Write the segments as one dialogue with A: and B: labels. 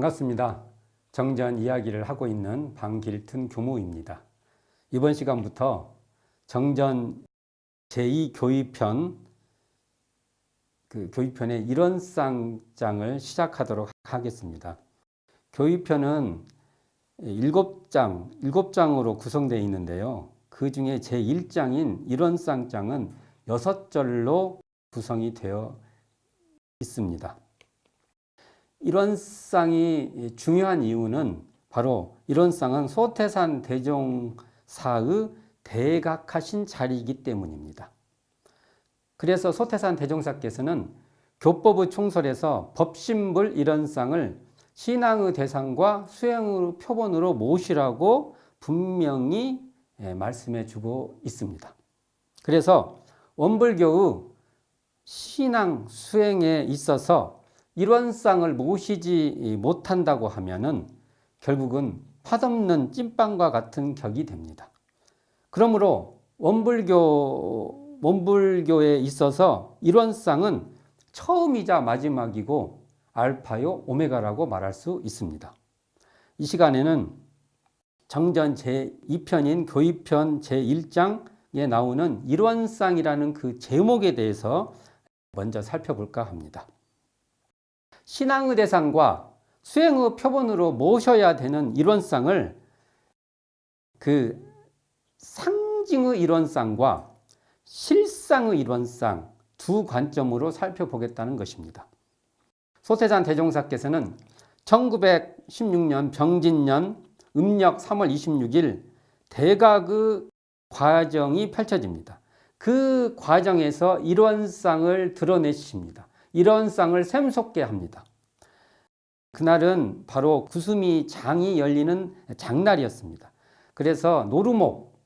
A: 반갑습니다. 정전 이야기를 하고 있는 방길튼 교무입니다. 이번 시간부터 정전 제2교육편 그 교육편의 일원상장을 시작하도록 하겠습니다. 교육편은 일곱 장, 일곱 장으로 구성되어 있는데요. 그 중에 제1장인 일원상장은 여섯 절로 구성이 되어 있습니다. 일원상이 중요한 이유는 바로 일원상은 소태산 대종사의 대각하신 자리이기 때문입니다. 그래서 소태산 대종사께서는 교법의 총설에서 법신불 일원상을 신앙의 대상과 수행의 표본으로 모시라고 분명히 예, 말씀해 주고 있습니다. 그래서 원불교의 신앙 수행에 있어서 일원상을 모시지 못한다고 하면은 결국은 파없는 찐빵과 같은 격이 됩니다. 그러므로 원불교 원불교에 있어서 일원상은 처음이자 마지막이고 알파요 오메가라고 말할 수 있습니다. 이 시간에는 정전 제2편인 교입편 제1장에 나오는 일원상이라는 그 제목에 대해서 먼저 살펴볼까 합니다. 신앙의 대상과 수행의 표본으로 모셔야 되는 일원상을 그 상징의 일원상과 실상의 일원상 두 관점으로 살펴보겠다는 것입니다. 소태산 대종사께서는 1916년 병진년 음력 3월 26일 대각의 과정이 펼쳐집니다. 그 과정에서 일원상을 드러내십니다. 일원상을 샘솟게 합니다. 그날은 바로 구수미 장이 열리는 장날이었습니다. 그래서 노루목,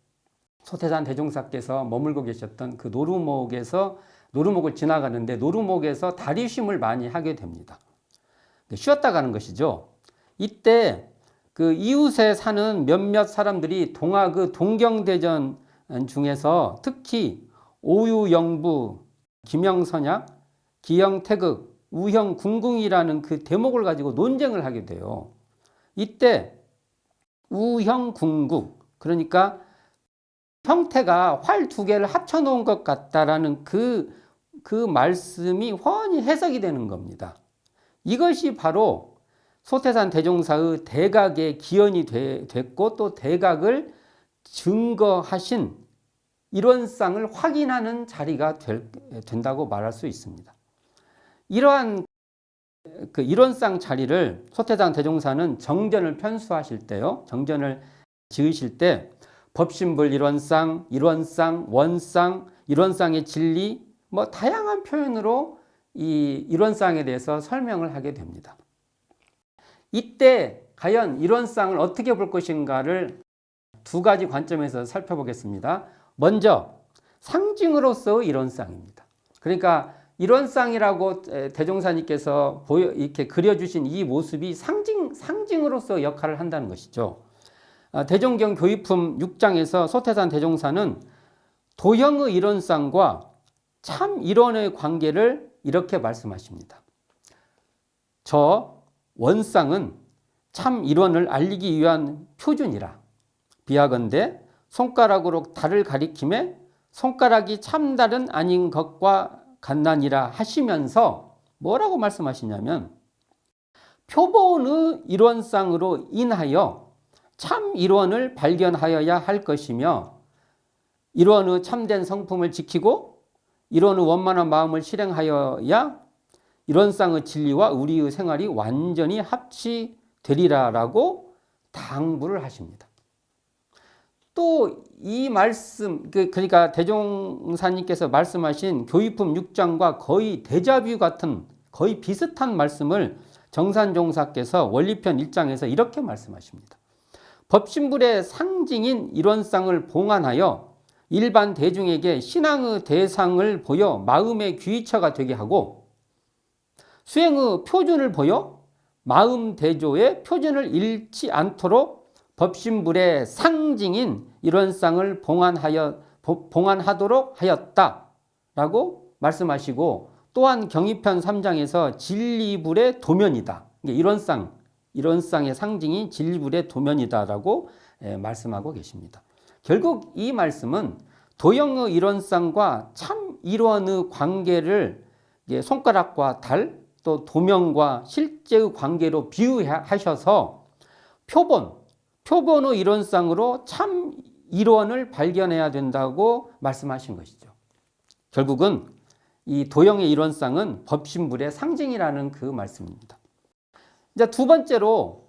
A: 소태산 대종사께서 머물고 계셨던 그 노루목에서 노루목을 지나가는데 노루목에서 다리 쉼을 많이 하게 됩니다. 쉬었다 가는 것이죠. 이때 그 이웃에 사는 몇몇 사람들이 동아 그 동경대전 중에서 특히 오유영부, 김영선약, 기영태극, 우형 궁궁이라는 그 대목을 가지고 논쟁을 하게 돼요. 이때 우형궁국 그러니까 형태가 활 두 개를 합쳐 놓은 것 같다라는 그, 그 말씀이 훤히 해석이 되는 겁니다. 이것이 바로 소태산 대종사의 대각의 기원이 되, 됐고 또 대각을 증거하신 일원상을 확인하는 자리가 될, 된다고 말할 수 있습니다. 이러한 그 일원상 자리를 소태산 대종사는 정전을 편수하실 때요. 정전을 지으실 때 법신불 일원상, 일원상, 원상, 일원상의 진리 뭐 다양한 표현으로 이 일원상에 대해서 설명을 하게 됩니다. 이때 과연 일원상을 어떻게 볼 것인가를 두 가지 관점에서 살펴보겠습니다. 먼저 상징으로서의 일원상입니다. 그러니까 일원상이라고 대종사님께서 보여 이렇게 그려주신 이 모습이 상징 상징으로서 역할을 한다는 것이죠. 대종경 교육품 6장에서 소태산 대종사는 도형의 일원상과 참 일원의 관계를 이렇게 말씀하십니다. 저 원상은 참 일원을 알리기 위한 표준이라 비하건대 손가락으로 달을 가리킴에 손가락이 참달은 아닌 것과 간난이라 하시면서 뭐라고 말씀하시냐면 표본의 일원상으로 인하여 참 일원을 발견하여야 할 것이며 일원의 참된 성품을 지키고 일원의 원만한 마음을 실행하여야 일원상의 진리와 우리의 생활이 완전히 합치되리라라고 당부를 하십니다. 또 이 말씀 그러니까 대종사님께서 말씀하신 교육품 6장과 거의 대자뷰 같은 거의 비슷한 말씀을 정산종사께서 원리편 1장에서 이렇게 말씀하십니다. 법신불의 상징인 일원상을 봉안하여 일반 대중에게 신앙의 대상을 보여 마음의 귀처가 되게 하고 수행의 표준을 보여 마음 대조의 표준을 잃지 않도록 법신불의 상징인 일원상을 봉안하여 봉안하도록 하였다라고 말씀하시고 또한 경의편 3장에서 진리불의 도면이다. 일원상 이론상의 상징이 진리불의 도면이다라고 예, 말씀하고 계십니다. 결국 이 말씀은 도형의 이론상과 참 이론의 관계를 손가락과 달, 또 도명과 실제의 관계로 비유하셔서 표본, 표본의 이론상으로 참 이론을 발견해야 된다고 말씀하신 것이죠. 결국은 이 도형의 이론상은 법신불의 상징이라는 그 말씀입니다. 이제 두 번째로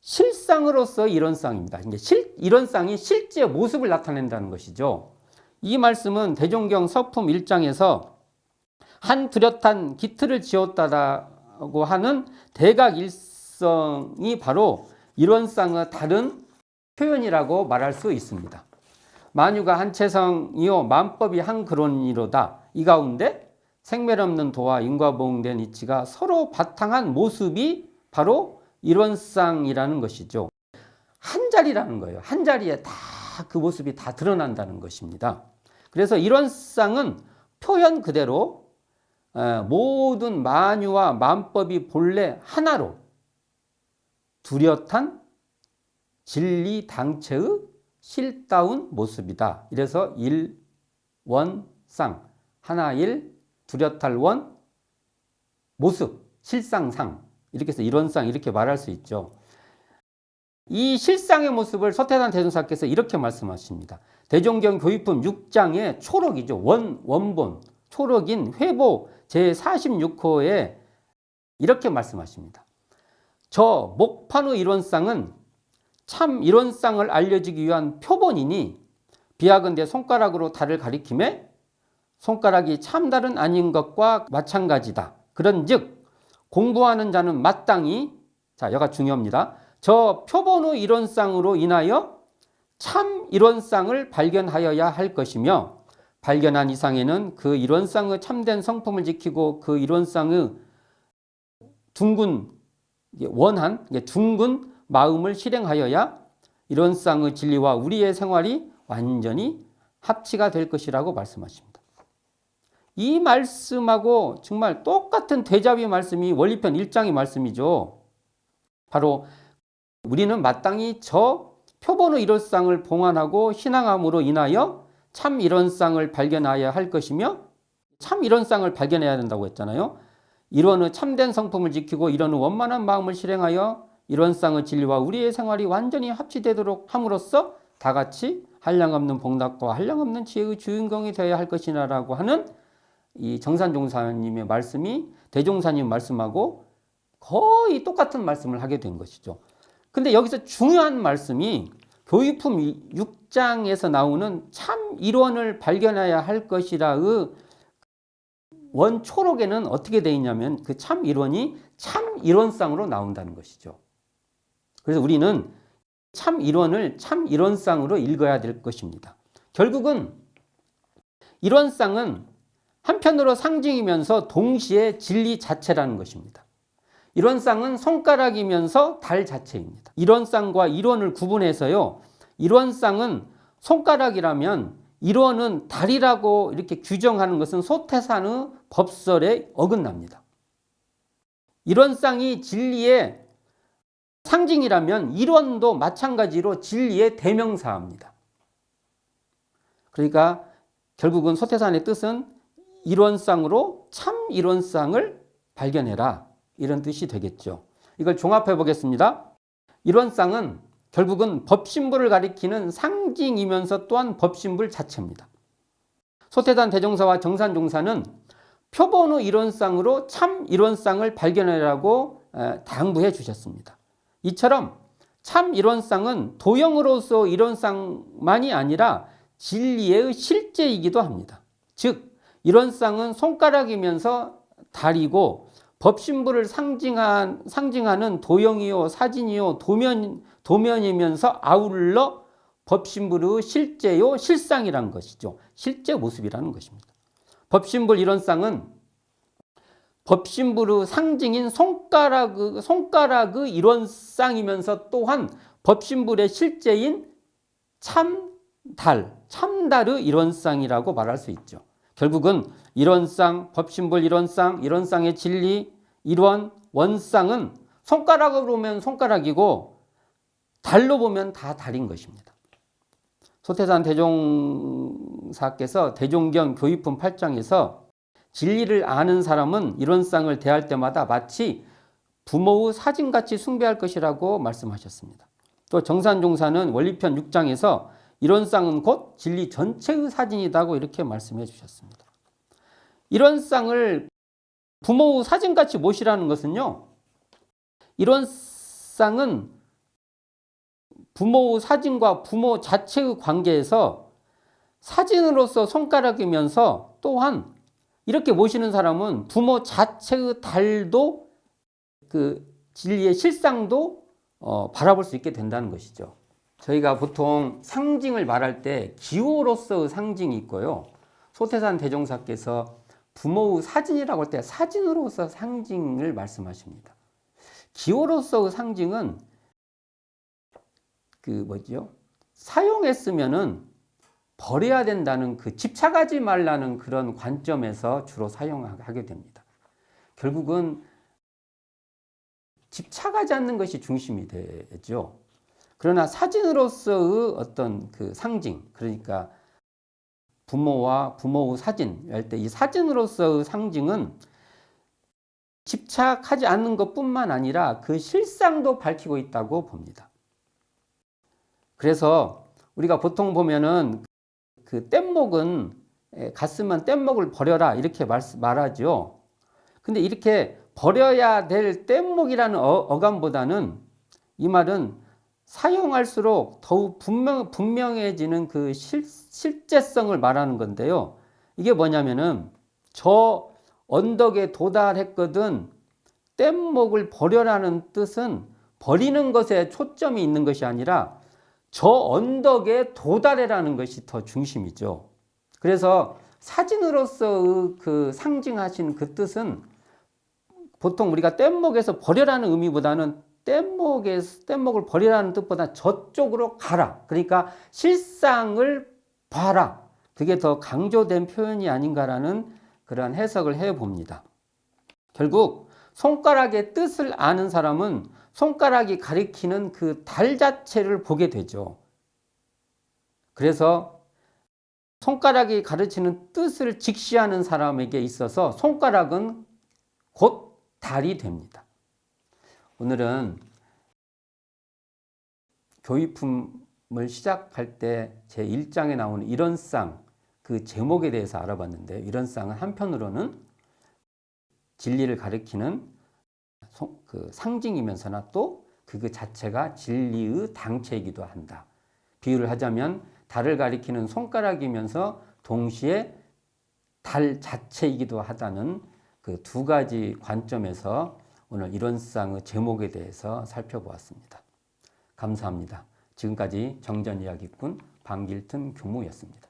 A: 실상으로서 이론상입니다. 이제 실, 이론상이 실제 모습을 나타낸다는 것이죠. 이 말씀은 대종경 서품 1장에서 한 뚜렷한 기틀을 지었다라고 하는 대각 일성이 바로 이론상의 다른 표현이라고 말할 수 있습니다. 만유가 한 체성이요 만법이 한 그론이로다. 이 가운데 생멸 없는 도와 인과보응된 이치가 서로 바탕한 모습이 바로 이론상이라는 것이죠. 한 자리라는 거예요. 한 자리에 다 그 모습이 다 드러난다는 것입니다. 그래서 이론상은 표현 그대로 어, 모든 만유와 만법이 본래 하나로 뚜렷한 진리 당체의 실다운 모습이다. 이래서 일 원 상 하나일 뚜렷할 원 모습 실상상 이렇게 해서 이론상 이렇게 말할 수 있죠. 이 실상의 모습을 서태단 대종사께서 이렇게 말씀하십니다. 대종경 교육품 6장의 초록이죠. 원 원본 초록인 회보 제 46호에 이렇게 말씀하십니다. 저 목판의 이론상은 참 이론상을 알려주기 위한 표본이니 비하건대 손가락으로 달을 가리킴에 손가락이 참달은 아닌 것과 마찬가지다. 그런즉 공부하는 자는 마땅히 자 여가 중요합니다. 저 표본의 이론상으로 인하여 참 이론상을 발견하여야 할 것이며 발견한 이상에는 그 이론상의 참된 성품을 지키고 그 이론상의 둥근 원한 둥근 마음을 실행하여야 이론상의 진리와 우리의 생활이 완전히 합치가 될 것이라고 말씀하십니다. 이 말씀하고 정말 똑같은 대자비 말씀이 원리편 1장의 말씀이죠. 바로 우리는 마땅히 저 표본의 이론상을 봉안하고 신앙함으로 인하여 참 이론상을 발견하여야 할 것이며 참 이론상을 발견해야 된다고 했잖아요. 이론의 참된 성품을 지키고 이론의 원만한 마음을 실행하여 이론상의 진리와 우리의 생활이 완전히 합치되도록 함으로써 다 같이 한량없는 복락과 한량없는 지혜의 주인공이 되어야 할 것이라고 하는 이 정산종사님의 말씀이 대종사님 말씀하고 거의 똑같은 말씀을 하게 된 것이죠. 근데 여기서 중요한 말씀이 교육품 6장에서 나오는 참 이론을 발견해야 할 것이라의 원 초록에는 어떻게 되어 있냐면 그 참 이론이 참 이론상으로 나온다는 것이죠. 그래서 우리는 참 이론을 참 이론상으로 읽어야 될 것입니다. 결국은 이론상은 한편으로 상징이면서 동시에 진리 자체라는 것입니다. 이론상은 손가락이면서 달 자체입니다. 이론상과 이론을 구분해서요. 이론상은 손가락이라면 이론은 달이라고 이렇게 규정하는 것은 소태산의 법설에 어긋납니다. 이론상이 진리의 상징이라면 이론도 마찬가지로 진리의 대명사입니다. 그러니까 결국은 소태산의 뜻은 이론상으로 참 이론상을 발견해라. 이런 뜻이 되겠죠. 이걸 종합해 보겠습니다. 이론상은 결국은 법신부를 가리키는 상징이면서 또한 법신불 자체입니다. 소태단 대종사와 정산종사는 표본의 이론상으로 참 이론상을 발견해라고 당부해 주셨습니다. 이처럼 참 이론상은 도형으로서 이론상만이 아니라 진리의 실제이기도 합니다. 즉 이론상은 손가락이면서 달이고 법신부를 상징한, 상징하는 도형이요 사진이요 도면, 도면이면서 아울러 법신부의 실제요 실상이라는 것이죠. 실제 모습이라는 것입니다. 법신불 이론상은 법신부의 상징인 손가락, 손가락의 이론상이면서 또한 법신불의 실제인 참달, 참달의 이론상이라고 말할 수 있죠. 결국은 이론상, 법신불 이론상, 이론상의 진리, 이론, 원상은 손가락으로 보면 손가락이고 달로 보면 다 달인 것입니다. 소태산 대종 사께서 대종경 교육품 8장에서 진리를 아는 사람은 이런 쌍을 대할 때마다 마치 부모의 사진같이 숭배할 것이라고 말씀하셨습니다. 또 정산종사는 원리편 6장에서 이런 쌍은 곧 진리 전체의 사진이다고 이렇게 말씀해 주셨습니다. 이런 쌍을 부모의 사진같이 모시라는 것은요. 이런 쌍은 부모의 사진과 부모 자체의 관계에서 사진으로서 손가락이면서 또한 이렇게 모시는 사람은 부모 자체의 달도 그 진리의 실상도 어, 바라볼 수 있게 된다는 것이죠. 저희가 보통 상징을 말할 때 기호로서의 상징이 있고요. 소태산 대종사께서 부모의 사진이라고 할 때 사진으로서 상징을 말씀하십니다. 기호로서의 상징은 그 뭐죠? 사용했으면은 버려야 된다는 그 집착하지 말라는 그런 관점에서 주로 사용하게 됩니다. 결국은 집착하지 않는 것이 중심이 되죠. 그러나 사진으로서의 어떤 그 상징, 그러니까 부모와 부모의 사진, 할 때 이 사진으로서의 상징은 집착하지 않는 것 뿐만 아니라 그 실상도 밝히고 있다고 봅니다. 그래서 우리가 보통 보면은 그 뗏목은 에, 갔으면 뗏목을 버려라 이렇게 말, 말하죠. 근데 이렇게 버려야 될 뗏목이라는 어, 어감보다는 이 말은 사용할수록 더욱 분명, 분명해지는 그 실, 실제성을 말하는 건데요. 이게 뭐냐면은 저 언덕에 도달했거든 뗏목을 버려라는 뜻은 버리는 것에 초점이 있는 것이 아니라 저 언덕에 도달해라는 것이 더 중심이죠. 그래서 사진으로서 그 상징하신 그 뜻은 보통 우리가 뗏목에서 버려라는 의미보다는 뗏목에 뗏목을 버리라는 뜻보다 저쪽으로 가라. 그러니까 실상을 봐라. 그게 더 강조된 표현이 아닌가라는 그러한 해석을 해 봅니다. 결국 손가락의 뜻을 아는 사람은 손가락이 가리키는 그 달 자체를 보게 되죠. 그래서 손가락이 가르치는 뜻을 직시하는 사람에게 있어서 손가락은 곧 달이 됩니다. 오늘은 교육품을 시작할 때 제 1장에 나오는 이런 쌍, 그 제목에 대해서 알아봤는데 이런 쌍은 한편으로는 진리를 가리키는 그 상징이면서나 또그 자체가 진리의 당체이기도 한다. 비유를 하자면 달을 가리키는 손가락이면서 동시에 달 자체이기도 하다는 그 두 가지 관점에서 오늘 이런 쌍의 제목에 대해서 살펴보았습니다. 감사합니다. 지금까지 정전 이야기꾼 방길튼 교무였습니다.